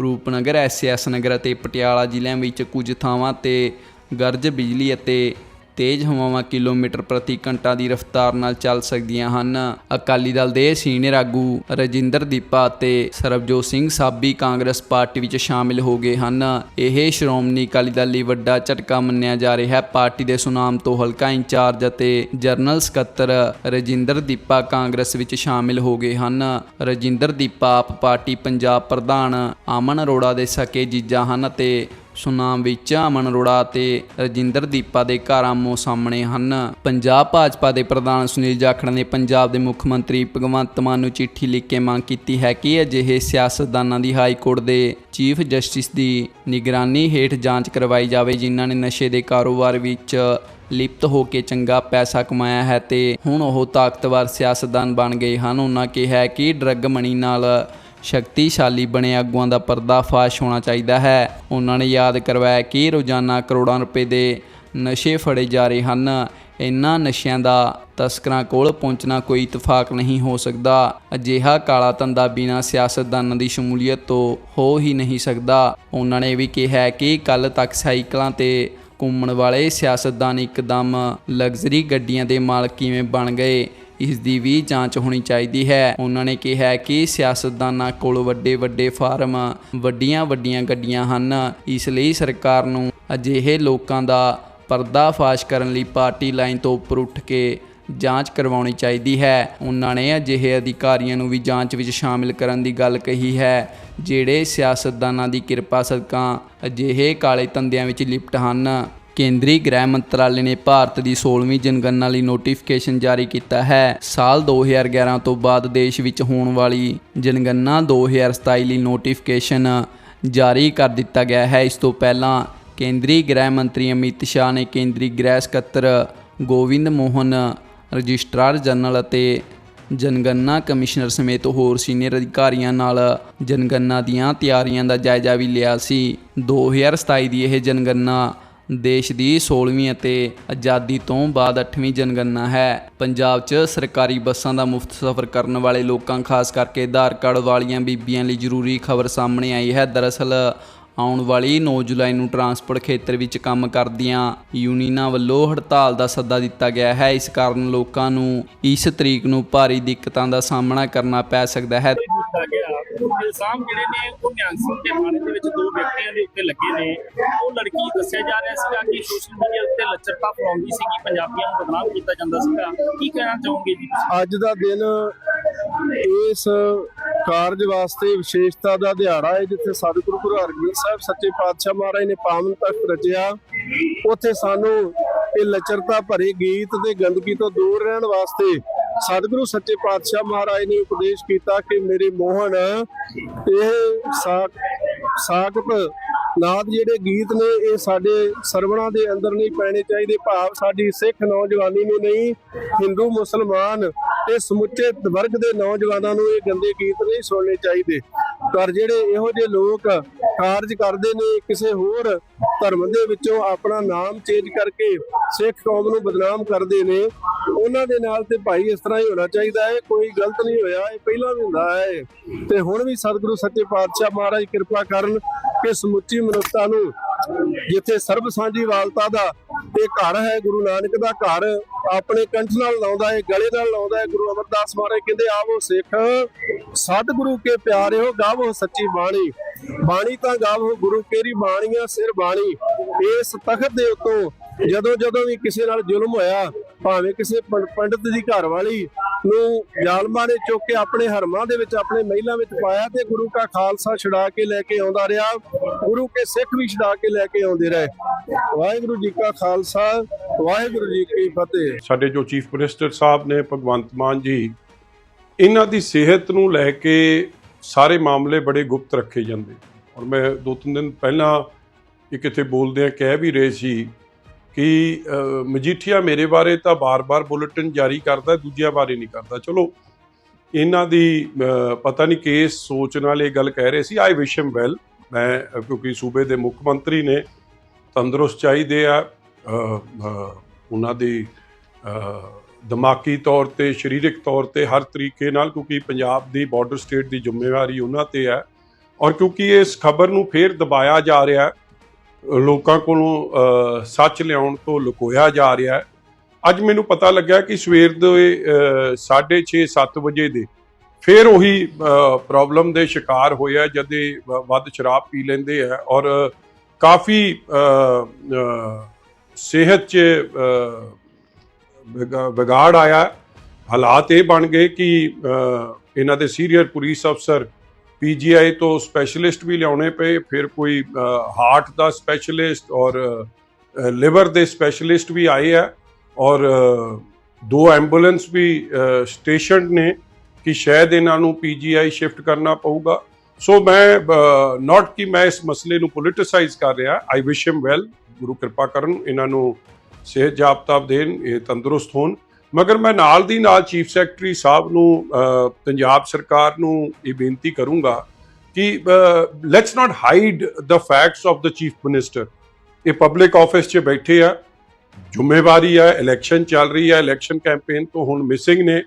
ਰੂਪਨਗਰ ਐਸਐਸ ਨਗਰ ਅਤੇ ਪਟਿਆਲਾ ਜ਼ਿਲ੍ਹਿਆਂ ਵਿੱਚ ਕੁਝ ਥਾਵਾਂ ਤੇ ਗਰਜ ਬਿਜਲੀ ਅਤੇ ਤੇਜ਼ ਹਵਾਵਾਂ ਕਿਲੋਮੀਟਰ ਪ੍ਰਤੀ ਘੰਟਾ ਦੀ ਰਫ਼ਤਾਰ ਨਾਲ ਚੱਲ ਸਕਦੀਆਂ ਹਨ। ਅਕਾਲੀ ਦਲ ਦੇ ਸੀਨੀਅਰ ਆਗੂ ਰਜਿੰਦਰ ਦੀਪਾ ਅਤੇ ਸਰਬਜੋਤ ਸਿੰਘ ਸਾਬੀ ਕਾਂਗਰਸ ਪਾਰਟੀ ਵਿੱਚ ਸ਼ਾਮਿਲ ਹੋ ਗਏ ਹਨ। ਇਹ ਸ਼੍ਰੋਮਣੀ ਅਕਾਲੀ ਦਲ ਲਈ ਵੱਡਾ ਝਟਕਾ ਮੰਨਿਆ ਜਾ ਰਿਹਾ ਹੈ। ਪਾਰਟੀ ਦੇ ਸੁਨਾਮ ਤੋਂ ਹਲਕਾ ਇੰਚਾਰਜ ਅਤੇ ਜਨਰਲ ਸਕੱਤਰ ਰਜਿੰਦਰ ਦੀਪਾ ਕਾਂਗਰਸ ਵਿੱਚ ਸ਼ਾਮਿਲ ਹੋ ਗਏ ਹਨ। ਰਜਿੰਦਰ ਦੀਪਾ ਆਪ ਪਾਰਟੀ ਪੰਜਾਬ ਪ੍ਰਧਾਨ ਅਮਨ ਅਰੋੜਾ ਦੇ ਸਕੇ ਜੀਜਾ ਹਨ ਅਤੇ ਸੁਨਾਮ ਵਿੱਚ ਅਮਨ ਅਰੋੜਾ ਅਤੇ ਰਜਿੰਦਰ ਦੀਪਾ ਦੇ ਘਰ ਆਮੋ ਸਾਹਮਣੇ ਹਨ। ਪੰਜਾਬ ਭਾਜਪਾ ਦੇ ਪ੍ਰਧਾਨ ਸੁਨੀਲ ਜਾਖੜ ਨੇ ਪੰਜਾਬ ਦੇ ਮੁੱਖ ਮੰਤਰੀ ਭਗਵੰਤ ਮਾਨ ਨੂੰ ਚਿੱਠੀ ਲਿਖ ਕੇ ਮੰਗ ਕੀਤੀ ਹੈ ਕਿ ਅਜਿਹੇ ਸਿਆਸਤਦਾਨਾਂ ਦੀ ਹਾਈ ਕੋਰਟ ਦੇ ਚੀਫ ਜਸਟਿਸ ਦੀ ਨਿਗਰਾਨੀ ਹੇਠ ਜਾਂਚ ਕਰਵਾਈ ਜਾਵੇ, ਜਿਨ੍ਹਾਂ ਨੇ ਨਸ਼ੇ ਦੇ ਕਾਰੋਬਾਰ ਵਿੱਚ ਲਿਪਤ ਹੋ ਕੇ ਚੰਗਾ ਪੈਸਾ ਕਮਾਇਆ ਹੈ ਤੇ ਹੁਣ ਉਹ ਤਾਕਤਵਰ ਸਿਆਸਤਦਾਨ ਬਣ ਗਏ ਹਨ। ਉਹਨਾਂ ਕਿਹਾ ਕਿ ਡਰੱਗ ਮਨੀ ਨਾਲ ਸ਼ਕਤੀਸ਼ਾਲੀ ਬਣੇ ਆਗੂਆਂ ਦਾ ਪਰਦਾਫਾਸ਼ ਹੋਣਾ ਚਾਹੀਦਾ ਹੈ। ਉਹਨਾਂ ਨੇ ਯਾਦ ਕਰਵਾਇਆ ਕਿ ਰੋਜ਼ਾਨਾ ਕਰੋੜਾਂ ਰੁਪਏ ਦੇ ਨਸ਼ੇ ਫੜੇ ਜਾ ਰਹੇ ਹਨ। ਇਨ੍ਹਾਂ ਨਸ਼ਿਆਂ ਦਾ ਤਸਕਰਾਂ ਕੋਲ ਪਹੁੰਚਣਾ ਕੋਈ ਇਤਫਾਕ ਨਹੀਂ ਹੋ ਸਕਦਾ। ਅਜਿਹਾ ਕਾਲਾ ਧੰਦਾ ਬਿਨਾਂ ਸਿਆਸਤਦਾਨਾਂ ਦੀ ਸ਼ਮੂਲੀਅਤ ਤੋਂ ਹੋ ਹੀ ਨਹੀਂ ਸਕਦਾ। ਉਹਨਾਂ ਨੇ ਇਹ ਵੀ ਕਿਹਾ ਕਿ ਕੱਲ ਤੱਕ ਸਾਈਕਲਾਂ ਤੇ ਘੁੰਮਣ ਵਾਲੇ ਸਿਆਸਤਦਾਨ ਇੱਕਦਮ ਲਗਜ਼ਰੀ ਗੱਡੀਆਂ ਦੇ ਮਾਲਕ ਕਿਵੇਂ ਬਣ ਗਏ? ਇਸ ਦੀ ਵੀ ਜਾਂਚ ਹੋਣੀ ਚਾਹੀਦੀ ਹੈ। ਉਹਨਾਂ ਨੇ ਕਿਹਾ ਕਿ ਸਿਆਸਤਦਾਨਾਂ ਕੋਲ ਵੱਡੇ ਵੱਡੇ ਫਾਰਮ ਵੱਡੀਆਂ ਵੱਡੀਆਂ ਗੱਡੀਆਂ ਹਨ। ਇਸ ਲਈ ਸਰਕਾਰ ਨੂੰ ਅਜਿਹੇ ਲੋਕਾਂ ਦਾ ਪਰਦਾਫਾਸ਼ ਕਰਨ ਲਈ ਪਾਰਟੀ ਲਾਈਨ ਤੋਂ ਉੱਪਰ ਉੱਠ ਕੇ ਜਾਂਚ ਕਰਵਾਉਣੀ ਚਾਹੀਦੀ ਹੈ। ਉਹਨਾਂ ਨੇ ਅਜਿਹੇ ਅਧਿਕਾਰੀਆਂ ਨੂੰ ਵੀ ਜਾਂਚ ਵਿੱਚ ਸ਼ਾਮਿਲ ਕਰਨ ਦੀ ਗੱਲ ਕਹੀ ਹੈ, ਜਿਹੜੇ ਸਿਆਸਤਦਾਨਾਂ ਦੀ ਕਿਰਪਾ ਸਦਕਾ ਅਜਿਹੇ ਕਾਲੇ ਧੰਦਿਆਂ ਵਿੱਚ ਲਿਪਟ ਹਨ। ਕੇਂਦਰੀ ਗ੍ਰਹਿ ਮੰਤਰਾਲੇ ਨੇ ਭਾਰਤ ਦੀ 16ਵੀਂ ਜਨਗਣਨਾ ਲਈ ਨੋਟੀਫਿਕੇਸ਼ਨ ਜਾਰੀ ਕੀਤਾ ਹੈ। ਸਾਲ 2011 ਤੋਂ ਬਾਅਦ ਦੇਸ਼ ਵਿੱਚ ਹੋਣ ਵਾਲੀ ਜਨਗਣਨਾ 2027 ਲਈ ਨੋਟੀਫਿਕੇਸ਼ਨ ਜਾਰੀ ਕਰ ਦਿੱਤਾ ਗਿਆ ਹੈ। ਇਸ ਤੋਂ ਪਹਿਲਾਂ ਕੇਂਦਰੀ ਗ੍ਰਹਿ ਮੰਤਰੀ ਅਮਿਤ ਸ਼ਾਹ ਨੇ ਕੇਂਦਰੀ ਗ੍ਰਹਿ ਸਕੱਤਰ ਗੋਵਿੰਦ ਮੋਹਨ, ਰਜਿਸਟਰਾਰ ਜਨਰਲ ਅਤੇ ਜਨਗਣਨਾ ਕਮਿਸ਼ਨਰ ਸਮੇਤ ਹੋਰ ਸੀਨੀਅਰ ਅਧਿਕਾਰੀਆਂ ਨਾਲ ਜਨਗਣਨਾ ਦੀਆਂ ਤਿਆਰੀਆਂ ਦਾ ਜਾਇਜ਼ਾ ਵੀ ਲਿਆ ਸੀ। 2027 ਦੀ ਇਹ ਜਨਗਣਨਾ ਦੇਸ਼ ਦੀ 16ਵੀਂ ਅਤੇ ਆਜ਼ਾਦੀ ਤੋਂ ਬਾਅਦ 8ਵੀਂ ਜਨਗਣਨਾ ਹੈ। ਪੰਜਾਬ 'ਚ ਸਰਕਾਰੀ ਬੱਸਾਂ ਦਾ ਮੁਫਤ ਸਫ਼ਰ ਕਰਨ ਵਾਲੇ ਲੋਕਾਂ, ਖਾਸ ਕਰਕੇ ਆਧਾਰ ਕਾਰਡ ਵਾਲੀਆਂ ਬੀਬੀਆਂ ਲਈ ਜ਼ਰੂਰੀ ਖਬਰ ਸਾਹਮਣੇ ਆਈ ਹੈ। ਦਰਅਸਲ, ਆਉਣ ਵਾਲੀ 9 ਜੁਲਾਈ ਨੂੰ ਟਰਾਂਸਪੋਰਟ ਖੇਤਰ ਵਿੱਚ ਕੰਮ ਕਰਦੀਆਂ ਯੂਨੀਅਨਾਂ ਵੱਲੋਂ ਹੜਤਾਲ ਦਾ ਸੱਦਾ ਦਿੱਤਾ ਗਿਆ ਹੈ। ਇਸ ਕਾਰਨ ਲੋਕਾਂ ਨੂੰ ਇਸ ਤਰੀਕ ਨੂੰ ਭਾਰੀ ਦਿੱਕਤਾਂ ਦਾ ਸਾਹਮਣਾ ਕਰਨਾ ਪੈ ਸਕਦਾ ਹੈ। ਇਲਜ਼ਾਮ ਜਿਹੜੇ ਨੇ, ਉਹ ਨਿਹੰਗ ਸਿੰਘ ਦੇ ਬਾਰੇ ਦੇ ਵਿੱਚ ਦੋ ਵਿਅਕਤੀਆਂ ਦੇ ਉੱਤੇ ਲੱਗੇ ਨੇ। ਉਹ ਲੜਕੀ ਦੱਸਿਆ ਜਾ ਰਿਹਾ ਸੀਗਾ ਕਿ ਸੋਸ਼ਲ ਮੀਡੀਆ ਉੱਤੇ ਲੱਚਰਤਾ ਫੈਲਾਉਂਦੀ ਸੀਗੀ ਪੰਜਾਬੀਆਂ ਨੂੰ ਬਦਨਾਮ ਕੀਤਾ ਜਾਂਦਾ ਸੀਗਾ। ਕੀ ਕਹਿਣਾ ਚਾਹੋਗੇ ਜੀ ਅੱਜ ਦਾ ਦਿਨ ਇਸ ਕਾਰਜ ਵਾਸਤੇ ਵਿਸ਼ੇਸ਼ਤਾ ਦਾ ਦਿਹਾੜਾ ਹੈ, ਜਿੱਥੇ ਸਤਿਗੁਰੂ ਗੁਰੂ ਹਰਗੋਬਿੰਦ ਸਾਹਿਬ ਸੱਚੇ ਪਾਤਸ਼ਾਹ ਮਹਾਰਾਜ ਨੇ ਪਾਵਨ ਤਖਤ ਰਚਿਆ। ਉੱਥੇ ਸਾਨੂੰ ਇਹ ਲਚਰਤਾ ਭਰੇ ਗੀਤ ਤੇ ਗੰਦਗੀ ਤੋਂ ਦੂਰ ਰਹਿਣ ਵਾਸਤੇ ਸਤਿਗੁਰੂ ਸੱਚੇ ਪਾਤਸ਼ਾਹ ਮਹਾਰਾਜ ਨੇ ਉਪਦੇਸ਼ ਕੀਤਾ ਕਿ ਮੇਰੇ ਮੋਹਨ, ਇਹ ਸਾਕ ਨਾਦ ਜਿਹੜੇ ਗੀਤ ਨੇ, ਇਹ ਸਾਡੇ ਸਰਵਣਾ ਦੇ ਅੰਦਰ ਨਹੀਂ ਪੈਣੇ ਚਾਹੀਦੇ। ਭਾਵ ਸਾਡੀ ਸਿੱਖ ਨੌਜਵਾਨੀ ਨੂੰ ਨਹੀਂ, ਹਿੰਦੂ, ਮੁਸਲਮਾਨ ਤੇ ਸਮੁੱਚੇ ਵਰਗ ਦੇ ਨੌਜਵਾਨਾਂ ਨੂੰ ਇਹ ਗੰਦੇ ਗੀਤ ਨਹੀਂ ਸੁਣਨੇ ਚਾਹੀਦੇ। ਪਰ ਜਿਹੜੇ ਇਹੋ ਜਿਹੇ ਲੋਕ ਕਾਰਜ ਕਰਦੇ ਨੇ ਕਿਸੇ ਹੋਰ ਧਰਮ ਦੇ ਵਿੱਚੋਂ ਆਪਣਾ ਨਾਮ ਚੇਂਜ ਕਰਕੇ ਸਿੱਖ ਕੌਮ ਨੂੰ ਬਦਨਾਮ ਕਰਦੇ ਨੇ, ਉਹਨਾਂ ਦੇ ਨਾਲ ਤੇ ਭਾਈ ਇਸ ਤਰ੍ਹਾਂ ਹੀ ਹੋਣਾ ਚਾਹੀਦਾ ਹੈ, ਕੋਈ ਗਲਤ ਨਹੀਂ ਹੋਇਆ, ਇਹ ਪਹਿਲਾਂ ਵੀ ਹੁੰਦਾ ਹੈ। ਤੇ ਹੁਣ ਵੀ ਸਤਿਗੁਰੂ ਸੱਚੇ ਪਾਤਸ਼ਾਹ ਮਹਾਰਾਜ ਕਿਰਪਾ ਕਰਨ ਕਿ ਸਮੁੱਚੀ ਮਨੁੱਖਤਾ ਨੂੰ ਜਿੱਥੇ ਸਰਬ ਸਾਂਝੀ ਵਾਲਤਾ ਦਾ ਇਹ ਘਰ ਹੈ ਗੁਰੂ ਨਾਨਕ ਦਾ ਘਰ। ਆਪਣੇ ਕੰਠ ਨਾਲ ਲਾਉਂਦਾ ਹੈ, ਗਲੇ ਨਾਲ ਲਾਉਂਦਾ ਹੈ ਗੁਰੂ ਅਮਰਦਾਸ ਮਹਾਰਾਜ। ਕਹਿੰਦੇ, ਆਵੋ ਸਿੱਖ, ਸਤਿਗੁਰੂ ਕੇ ਪਿਆਰਿਓ ਗਾਵੋ ਸੱਚੀ ਬਾਣੀ। ਬਾਣੀ ਤਾਂ ਗਾਵੋ, ਗੁਰੂ ਕੇਰੀ ਬਾਣੀਆਂ ਸਿਰ ਬਾਣੀ। ਇਸ ਤਖਤ ਦੇ ਉਤੋਂ ਜਦੋਂ ਜਦੋਂ ਵੀ ਕਿਸੇ ਨਾਲ ਜ਼ੁਲਮ ਹੋਇਆ, ਭਾਵੇਂ ਕਿਸੇ ਪੰ- ਪੰਡਤ ਦੀ ਘਰ ਵਾਲੀ ਨੂੰ ਜ਼ਾਲਮਾਂ ਨੇ ਚੁੱਕ ਕੇ ਆਪਣੇ ਹਰਮਾਂ ਦੇ ਵਿੱਚ, ਆਪਣੇ ਮਹਿਲਾਂ ਵਿੱਚ ਪਾਇਆ ਤੇ ਗੁਰੂ ਕਾ ਖਾਲਸਾ ਛੁਡਾ ਕੇ ਲੈ ਕੇ ਆਉਂਦਾ ਰਿਹਾ। ਗੁਰੂ ਕੇ ਸਿੱਖ ਵੀ ਛੁਡਾ ਕੇ ਲੈ ਕੇ ਆਉਂਦੇ ਰਹੇ। ਵਾਹਿਗੁਰੂ ਜੀ ਕਾ ਖਾਲਸਾ, ਵਾਹਿਗੁਰੂ ਜੀ ਕੀ ਫਤਿਹ। ਸਾਡੇ ਜੋ ਚੀਫ ਮਿਨਿਸਟਰ ਸਾਹਿਬ ਨੇ, ਭਗਵੰਤ ਮਾਨ ਜੀ, ਇਹਨਾਂ ਦੀ ਸਿਹਤ ਨੂੰ ਲੈ ਕੇ ਸਾਰੇ ਮਾਮਲੇ ਬੜੇ ਗੁਪਤ ਰੱਖੇ ਜਾਂਦੇ। ਔਰ ਮੈਂ ਦੋ ਤਿੰਨ ਦਿਨ ਪਹਿਲਾਂ ਇਹ ਕਿਤੇ ਬੋਲਦਿਆਂ ਕਹਿ ਵੀ ਰਹੇ ਸੀ ਕਿ ਮਜੀਠੀਆ ਮੇਰੇ ਬਾਰੇ ਤਾਂ ਬਾਰ-ਬਾਰ ਬੁਲੇਟਿਨ ਜਾਰੀ ਕਰਦਾ, ਦੂਜਿਆਂ ਬਾਰੇ ਨਹੀਂ ਕਰਦਾ। ਚਲੋ, ਇਹਨਾਂ ਦੀ ਪਤਾ ਨਹੀਂ ਕਿਸ ਸੋਚ ਨਾਲ ਇਹ ਗੱਲ ਕਹਿ ਰਹੇ ਸੀ। ਆਈ ਵਿਸ਼ ਹਿਮ ਵੈਲ ਮੈਂ, ਕਿਉਂਕਿ ਸੂਬੇ ਦੇ ਮੁੱਖ ਮੰਤਰੀ ਨੇ ਤੰਦਰੁਸਤ ਚਾਹੀਦੇ ਆ ਉਹਨਾਂ ਦੀ ਦਿਮਾਗੀ ਤੌਰ ਤੇ, ਸਰੀਰਕ ਤੌਰ ਤੇ ਹਰ ਤਰੀਕੇ ਨਾਲ, ਕਿਉਂਕਿ ਪੰਜਾਬ ਦੀ ਬਾਰਡਰ ਸਟੇਟ ਦੀ ਜ਼ਿੰਮੇਵਾਰੀ ਉਹਨਾਂ ਤੇ ਹੈ। ਔਰ ਕਿਉਂਕਿ ਇਸ ਖਬਰ ਨੂੰ ਫੇਰ ਦਬਾਇਆ ਜਾ ਰਿਹਾ ਹੈ ਲੋਕਾਂ ਕੋਲੋਂ ਸੱਚ ਲਿਆਉਣ ਤੋਂ ਲੁਕੋਇਆ ਜਾ ਰਿਹਾ ਹੈ। ਅੱਜ ਮੈਨੂੰ ਪਤਾ ਲੱਗਾ ਕਿ ਸਵੇਰ ਦੇ 6:30 7 ਵਜੇ ਦੇ ਫਿਰ ਉਹੀ ਪ੍ਰੋਬਲਮ ਦੇ ਸ਼ਿਕਾਰ ਹੋਇਆ ਜਦ ਵੱਧ ਸ਼ਰਾਬ ਪੀ ਲੈਂਦੇ ਆ ਔਰ ਕਾਫੀ ਸਿਹਤ 'ਚ ਅਹ, ਵਿਗਾੜ ਆਇਆ। ਹਾਲਾਤ ਇਹ ਬਣ ਗਏ ਕਿ ਇਹਨਾਂ ਦੇ ਸੀਨੀਅਰ ਪੁਲਿਸ ਅਫਸਰ ਪੀਜੀਆਈ ਤੋਂ ਸਪੈਸ਼ਲਿਸਟ ਵੀ ਲਿਆਉਣੇ ਪਏ, ਫਿਰ ਕੋਈ ਹਾਰਟ ਦਾ ਸਪੈਸ਼ਲਿਸਟ ਔਰ ਲਿਵਰ ਦੇ ਸਪੈਸ਼ਲਿਸਟ ਵੀ ਆਏ ਆ ਔਰ ਦੋ ਐਂਬੂਲੈਂਸ ਵੀ ਸਟੇਸ਼ਨ ਨੇ ਕਿ ਸ਼ਾਇਦ ਇਹਨਾਂ ਨੂੰ ਪੀਜੀਆਈ ਸ਼ਿਫਟ ਕਰਨਾ ਪਊਗਾ। ਸੋ ਮੈਂ ਨਾਟ ਕਿ ਮੈਂ ਇਸ ਮਸਲੇ ਨੂੰ ਪੋਲਿਟਿਸਾਈਜ਼ ਕਰ ਰਿਹਾ ਆਈ ਵਿਸ਼ ਹਿਮ ਵੈਲ ਗੁਰੂ ਕਿਰਪਾ ਕਰਨ, ਇਹਨਾਂ ਨੂੰ ਸਿਹਤ ਜਾਬਤਾ ਦੇਣ, ਇਹ ਤੰਦਰੁਸਤ ਹੋਣ। ਮਗਰ ਮੈਂ ਨਾਲ ਦੀ ਨਾਲ ਚੀਫ ਸੈਕਟਰੀ ਸਾਹਿਬ ਨੂੰ ਪੰਜਾਬ ਸਰਕਾਰ ਨੂੰ ਇਹ ਬੇਨਤੀ ਕਰੂੰਗਾ ਕਿ let's not hide the facts of the chief minister ਇਹ ਪਬਲਿਕ ਆਫਿਸ 'ਚ ਬੈਠੇ ਆ, ਜ਼ਿੰਮੇਵਾਰੀ ਆ ਇਲੈਕਸ਼ਨ ਚੱਲ ਰਹੀ ਹੈ ਇਲੈਕਸ਼ਨ ਕੈਂਪੇਨ ਤੋਂ ਹੁਣ ਮਿਸਿੰਗ ਨੇ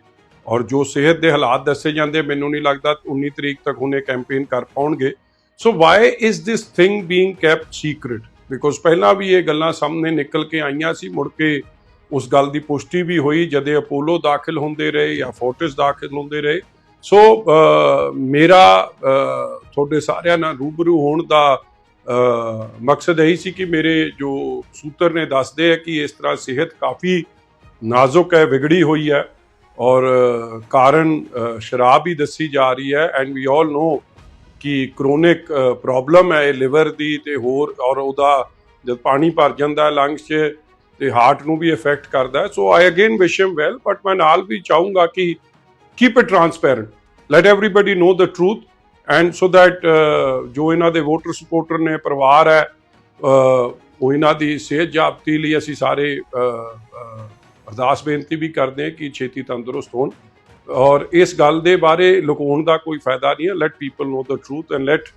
ਔਰ ਜੋ ਸਿਹਤ ਦੇ ਹਾਲਾਤ ਦੱਸੇ ਜਾਂਦੇ, ਮੈਨੂੰ ਨਹੀਂ ਲੱਗਦਾ 19 ਤਰੀਕ ਤੱਕ ਉਹਨੇ ਕੈਂਪੇਨ ਕਰ ਪਾਉਣਗੇ। So why is this thing being kept secret because ਪਹਿਲਾਂ ਵੀ ਇਹ ਗੱਲਾਂ ਸਾਹਮਣੇ ਨਿਕਲ ਕੇ ਆਈਆਂ ਸੀ, ਮੁੜ ਕੇ ਉਸ ਗੱਲ ਦੀ ਪੁਸ਼ਟੀ ਵੀ ਹੋਈ ਜਦੇ ਅਪੋਲੋ ਦਾਖਲ ਹੁੰਦੇ ਰਹੇ ਜਾਂ ਫੋਰਟਿਸ ਦਾਖਲ ਹੁੰਦੇ ਰਹੇ। ਸੋ ਮੇਰਾ ਤੁਹਾਡੇ ਸਾਰਿਆਂ ਨਾਲ ਰੂਬਰੂ ਹੋਣ ਦਾ ਮਕਸਦ ਇਹੀ ਸੀ ਕਿ ਮੇਰੇ ਜੋ ਸੂਤਰ ਨੇ ਦੱਸਦੇ ਆ ਕਿ ਇਸ ਤਰ੍ਹਾਂ ਸਿਹਤ ਕਾਫੀ ਨਾਜ਼ੁਕ ਹੈ, ਵਿਗੜੀ ਹੋਈ ਹੈ ਔਰ ਕਾਰਨ ਸ਼ਰਾਬ ਹੀ ਦੱਸੀ ਜਾ ਰਹੀ ਹੈ ਐਂਡ ਵੀ ਆਲ ਨੋ ਕਿ ਕ੍ਰੋਨਿਕ ਪ੍ਰੋਬਲਮ ਹੈ ਲਿਵਰ ਦੀ ਤੇ ਹੋਰ ਔਰ ਉਹਦਾ ਜਦ ਪਾਣੀ ਭਰ ਜਾਂਦਾ ਲੰਗਸ 'ਚ ਤੇ ਹਾਰਟ ਨੂੰ ਵੀ ਇਫੈਕਟ ਕਰਦਾ so I again wish him well but ਮੈਂ ਨਾਲ ਵੀ ਚਾਹੂੰਗਾ ਕਿ keep it transparent let everybody know the truth and so that ਜੋ ਇਹਨਾਂ ਦੇ ਵੋਟਰ ਸਪੋਰਟਰ ਨੇ, ਪਰਿਵਾਰ ਹੈ ਉਹ ਇਹਨਾਂ ਦੀ ਸਿਹਤ ਜਾਬਤੀ ਲਈ ਅਸੀਂ ਸਾਰੇ ਅਰਦਾਸ ਬੇਨਤੀ ਵੀ ਕਰਦੇ ਹਾਂ ਕਿ ਛੇਤੀ ਤੰਦਰੁਸਤ ਹੋਣ। ਔਰ ਇਸ ਗੱਲ ਦੇ ਬਾਰੇ ਲੁਕਾਉਣ ਦਾ ਕੋਈ ਫਾਇਦਾ ਨਹੀਂ ਹੈ। Let people know the truth and let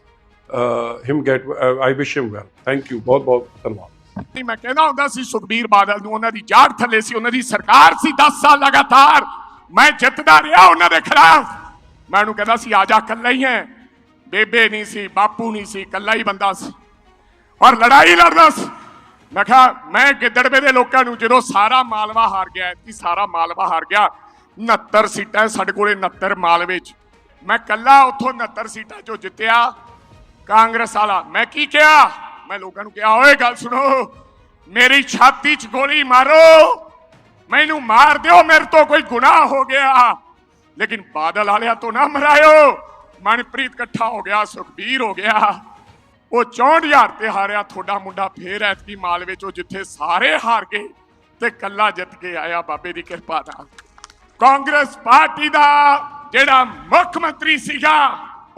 him get I wish him well thank you ਬਹੁਤ ਬਹੁਤ ਧੰਨਵਾਦ। ਨਹੀਂ, ਮੈਂ ਕਹਿੰਦਾ ਹੁੰਦਾ ਸੀ, ਸੁਖਬੀਰ ਬਾਦਲ ਨੂੰ ਉਹਨਾਂ ਦੀ ਜਾੜ ਥੱਲੇ ਸੀ, ਉਹਨਾਂ ਦੀ ਸਰਕਾਰ ਸੀ 10 ਸਾਲ ਲਗਾਤਾਰ। ਮੈਂ ਜਿੱਤਦਾ ਰਿਹਾ ਉਹਨਾਂ ਦੇ ਖਿਲਾਫ। ਮੈਂ ਉਹਨੂੰ ਕਹਿੰਦਾ ਸੀ, ਆ ਕੱਲਾ ਹੀ ਹੈ। ਬੇਬੇ ਨਹੀਂ ਸੀ, ਬਾਪੂ ਨਹੀਂ ਸੀ ਕੱਲਾ ਹੀ ਬੰਦਾ ਸੀ। ਔਰ ਲੜਾਈ ਲੜਦਾ ਸੀ। ਮੈਂ ਕਿਹਾ, ਮੈਂ ਗਿੱਦੜਵੇ ਦੇ ਲੋਕਾਂ ਨੂੰ ਜਦੋਂ ਸਾਰਾ ਮਾਲਵਾ ਹਾਰ ਗਿਆ ਕਿ ਸਾਰਾ ਮਾਲਵਾ ਹਾਰ ਗਿਆ 69 ਸੀਟਾਂ ਸਾਡੇ ਕੋਲੇ 69 ਮਾਲਵੇ ਚ। ਮੈਂ ਕੱਲਾ ਉੱਥੋਂ 69 ਸੀਟਾਂ ਚੋਂ ਜਿੱਤਿਆ, ਕਾਂਗਰਸ ਵਾਲਾ। ਮੈਂ ਕੀ ਕਿਹਾ? ਮੈਂ ਲੋਕਾਂ ਨੂੰ ਕਿਹਾ, ਓਏ ਗੱਲ ਸੁਣੋ, ਮੇਰੀ ਛਾਤੀ 'ਚ ਗੋਲੀ ਮਾਰੋ, ਮੈਨੂੰ ਮਾਰ ਦਿਓ, ਮੇਰੇ ਤੋਂ ਕੋਈ ਗੁਨਾਹ ਹੋ ਗਿਆ। ਲੇਕਿਨ ਬਾਦਲ ਵਾਲਿਆਂ ਤੋਂ ਨਾ ਮਰਾਇਓ, ਮਨਪ੍ਰੀਤ ਇਕੱਠਾ ਹੋ ਗਿਆ, ਸੁਖਬੀਰ ਹੋ ਗਿਆ। ਉਹ 64000 ਤੇ ਹਾਰਿਆ, ਤੁਹਾਡਾ ਮੁੰਡਾ ਫੇਰ ਐਤਕੀ ਮਾਲਵੇ ਚੋਂ ਜਿੱਥੇ ਸਾਰੇ ਹਾਰ ਗਏ ਤੇ ਕੱਲਾ ਜਿੱਤ ਕੇ ਆਇਆ ਬਾਬੇ ਦੀ ਕਿਰਪਾ ਨਾਲ। ਕਾਂਗਰਸ ਪਾਰਟੀ ਦਾ ਜਿਹੜਾ ਮੁੱਖ ਮੰਤਰੀ ਸੀਗਾ,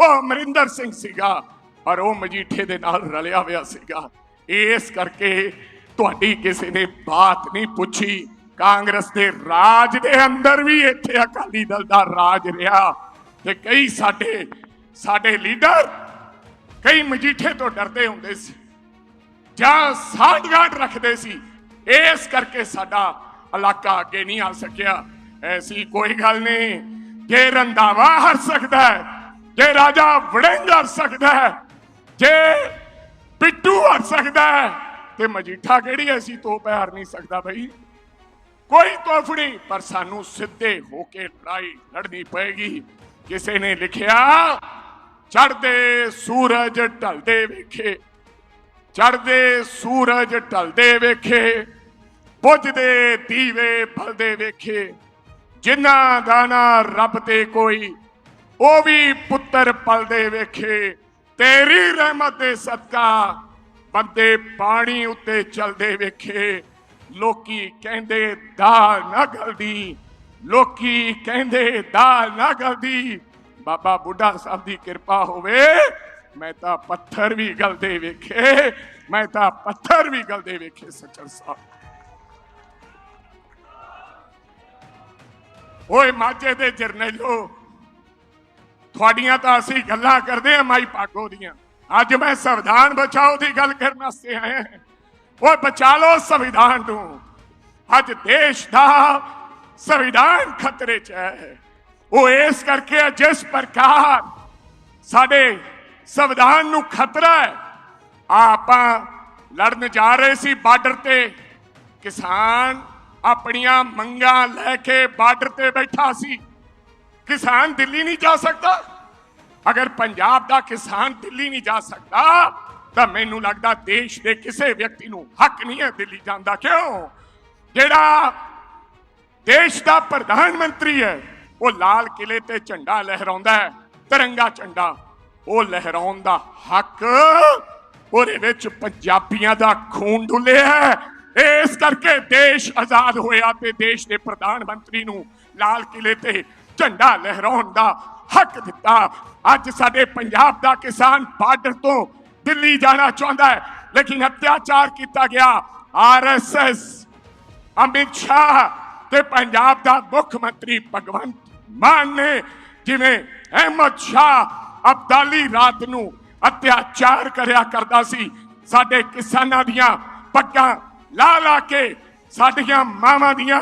ਉਹ ਅਮਰਿੰਦਰ ਸਿੰਘ ਸੀਗਾ। ਔਰ ਉਹ ਮਜੀਠੇ ਦੇ ਨਾਲ ਰਲਿਆ ਹੋਇਆ ਸੀਗਾ। ਇਸ ਕਰਕੇ ਤੁਹਾਡੀ ਕਿਸੇ ਨੇ ਬਾਤ ਨਹੀਂ ਪੁੱਛੀ। ਕਾਂਗਰਸ ਦੇ ਰਾਜ ਦੇ ਅੰਦਰ ਵੀ ਇੱਥੇ ਅਕਾਲੀ ਦਲ ਦਾ ਰਾਜ ਰਿਹਾ। ਤੇ ਕਈ ਸਾਡੇ ਸਾਡੇ ਲੀਡਰ ਕਈ ਮਜੀਠੇ ਤੋਂ ਡਰਦੇ ਹੁੰਦੇ ਸੀ। ਜਾਂ ਸਾਠਗਾਂਠ ਰੱਖਦੇ ਸੀ। ਇਸ ਕਰਕੇ ਸਾਡਾ ਇਲਾਕਾ ਅੱਗੇ ਨਹੀਂ ਆ ਸਕਿਆ। ਐਸੀ ਕੋਈ ਗੱਲ ਨਹੀਂ। ਜੇ ਰੰਧਾਵਾ ਹਰ ਸਕਦਾ ਹੈ, ਜੇ ਰਾਜਾ ਵੜਿੰਗ ਹਰ ਸਕਦਾ ਹੈ ਜੇ ਪਿੱਟੂ ਹਰ ਸਕਦਾ ਹੈ ਤੇ ਮਜੀਠਾ ਕਿਹੜੀ ਐਸੀ ਤੋਪ ਹੈ, ਨਹੀਂ ਸਕਦਾ ਬਈ? ਕੋਈ ਤੋਫ ਨਹੀਂ ਪਰ ਸਾਨੂੰ ਸਿੱਧੇ ਹੋ ਕੇ ਲੜਾਈ ਲੜਨੀ ਪਏਗੀ। ਕਿਸੇ ਨੇ ਲਿਖਿਆ ਚੜਦੇ ਸੂਰਜ ਢਲਦੇ ਵੇਖੇ। ਚੜਦੇ ਸੂਰਜ ਢਲਦੇ ਵੇਖੇ। ਬੁੱਝਦੇ ਦੀਵੇ ਬਲਦੇ ਵੇਖੇ। ਜਿਨ੍ਹਾਂ ਦਾ ਨਾ ਰੱਬ ਤੇ ਕੋਈ ਉਹ ਵੀ ਪੁੱਤਰ ਪਲਦੇ ਵੇਖੇ। ਤੇਰੀ ਰਹਿਮਤ ਦੇ ਸਦਕਾ ਬੰਦੇ ਪਾਣੀ ਉੱਤੇ ਚਲਦੇ ਵੇਖੇ। ਲੋਕੀ ਕਹਿੰਦੇ ਦਾਲ ਨਾ ਗਲਦੀ। ਲੋਕੀ ਕਹਿੰਦੇ ਦਾਲ ਨਾ ਗਲਦੀ। ਬਾਬਾ ਬੁੱਢਾ ਸਾਹਿਬ ਦੀ ਕਿਰਪਾ ਹੋਵੇ, ਮੈਂ ਤਾਂ ਪੱਥਰ ਵੀ ਗਲਦੇ ਵੇਖੇ। ਮੈਂ ਤਾਂ ਪੱਥਰ ਵੀ ਗਲਦੇ ਵੇਖੇ ਸੱਚਰ ਸਾਹਿਬ। ਓਏ ਮਾਝੇ ਦੇ ਜਰਨੈਲੋ ਤੁਹਾਡੀਆਂ ਤਾਂ ਅਸੀਂ ਗੱਲਾਂ ਕਰਦੇ ਆ ਮਾਈ ਪਾਗੋ ਦੀਆਂ। ਅੱਜ ਮੈਂ ਸੰਵਿਧਾਨ ਬਚਾਓ ਦੀ ਗੱਲ ਕਰਨ ਵਾਸਤੇ ਆਇਆ ਹਾਂ। ਓਏ ਬਚਾ ਲਓ ਸੰਵਿਧਾਨ ਨੂੰ। ਅੱਜ ਦੇਸ਼ ਦਾ ਸੰਵਿਧਾਨ ਖਤਰੇ 'ਚ ਹੈ। ਉਹ ਇਸ ਕਰਕੇ ਜਿਸ ਪ੍ਰਕਾਰ ਸਾਡੇ ਸੰਵਿਧਾਨ ਨੂੰ ਖਤਰਾ ਹੈ। ਆਪਾਂ ਲੜਨ ਜਾ ਰਹੇ ਸੀ ਬਾਰਡਰ ਤੇ। ਕਿਸਾਨ ਆਪਣੀਆਂ ਮੰਗਾਂ ਲੈ ਕੇ ਬਾਰਡਰ ਤੇ ਬੈਠਾ ਸੀ। ਕਿਸਾਨ ਦਿੱਲੀ ਨਹੀਂ ਜਾ ਸਕਦਾ। ਅਗਰ ਪੰਜਾਬ ਦਾ ਕਿਸਾਨ ਦਿੱਲੀ ਨਹੀਂ ਜਾ ਸਕਦਾ, ਤਾਂ ਮੈਨੂੰ ਲੱਗਦਾ ਦੇਸ਼ ਦੇ ਕਿਸੇ ਵਿਅਕਤੀ ਨੂੰ ਹੱਕ ਨਹੀਂ ਹੈ ਦਿੱਲੀ ਜਾਣ ਕਿਉਂ? ਜਿਹੜਾ ਦੇਸ਼ ਦਾ ਪ੍ਰਧਾਨ ਮੰਤਰੀ ਹੈ, ਉਹ ਲਾਲ ਕਿਲੇ ਤੇ ਝੰਡਾ ਲਹਿਰਾਉਂਦਾ ਹੈ, ਤਿਰੰਗਾ ਝੰਡਾ। ਉਹ ਲਹਿਰਾਉਣ ਦਾ ਹੱਕ ਉਹਦੇ ਵਿੱਚ ਪੰਜਾਬੀਆਂ ਦਾ ਖੂਨ ਡੁੱਲਿਆ ਹੈ। ਇਸ ਕਰਕੇ ਦੇਸ਼ ਆਜ਼ਾਦ ਹੋਇਆ ਤੇ ਦੇਸ਼ ਦੇ ਪ੍ਰਧਾਨ ਮੰਤਰੀ ਨੂੰ ਲਾਲ ਕਿਲੇ ਤੇ ਝੰਡਾ ਲਹਿਰਾਉਣ ਦਾ ਹੱਕ ਦਿੱਤਾ। ਅੱਜ ਸਾਡੇ ਪੰਜਾਬ ਦਾ ਕਿਸਾਨ ਬਾਰਡਰ ਤੋਂ ਦਿੱਲੀ ਜਾਣਾ ਚਾਹੁੰਦਾ ਹੈ, ਲੇਕਿਨ ਅਤਿਆਚਾਰ ਕੀਤਾ ਗਿਆ। ਆਰਐਸਐਸ ਅਮਿਤ ਸ਼ਾਹ ਤੇ ਪੰਜਾਬ ਦਾ ਮੁੱਖ ਮੰਤਰੀ ਭਗਵੰਤ ਮਾਨ ਨੇ ਜਿਵੇਂ ਅਹਿਮਦ ਸ਼ਾਹ ਅਬਦਾਲੀ ਰਾਤ ਨੂੰ ਅਤਿਆਚਾਰ ਕਰਿਆ ਕਰਦਾ ਸੀ, ਸਾਡੇ ਕਿਸਾਨਾਂ ਦੀਆਂ ਪੱਗਾਂ ਲਾ ਲਾ ਕੇ, ਸਾਡੀਆਂ ਮਾਵਾਂ ਦੀਆਂ